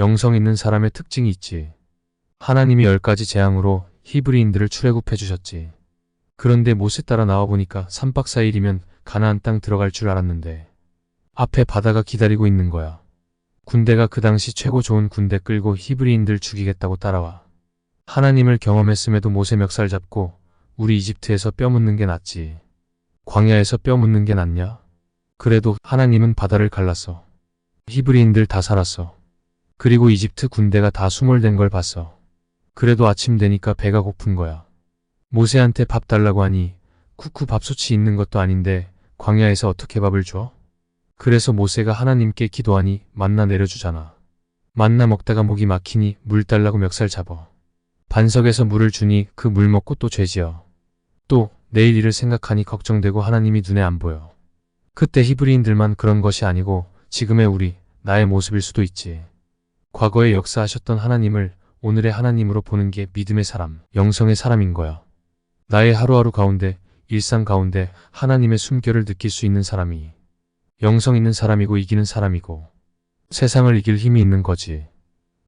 영성 있는 사람의 특징이 있지. 하나님이 열 가지 재앙으로 히브리인들을 출애굽해 주셨지. 그런데 못에 따라 나와보니까 3박 4일이면 가나안 땅 들어갈 줄 알았는데 앞에 바다가 기다리고 있는 거야. 군대가 그 당시 최고 좋은 군대 끌고 히브리인들 죽이겠다고 따라와. 하나님을 경험했음에도 못에 멱살 잡고 우리 이집트에서 뼈 묻는 게 낫지. 광야에서 뼈 묻는 게 낫냐? 그래도 하나님은 바다를 갈랐어. 히브리인들 다 살았어. 그리고 이집트 군대가 다 수몰된 걸 봤어. 그래도 아침 되니까 배가 고픈 거야. 모세한테 밥 달라고 하니 쿠쿠 밥솥이 있는 것도 아닌데 광야에서 어떻게 밥을 줘? 그래서 모세가 하나님께 기도하니 만나 내려주잖아. 만나 먹다가 목이 막히니 물 달라고 멱살 잡어. 반석에서 물을 주니 그 물 먹고 또 죄지어. 또 내일 일을 생각하니 걱정되고 하나님이 눈에 안 보여. 그때 히브리인들만 그런 것이 아니고 지금의 우리, 나의 모습일 수도 있지. 과거에 역사하셨던 하나님을 오늘의 하나님으로 보는 게 믿음의 사람, 영성의 사람인 거야. 나의 하루하루 가운데, 일상 가운데 하나님의 숨결을 느낄 수 있는 사람이 영성 있는 사람이고 이기는 사람이고 세상을 이길 힘이 있는 거지.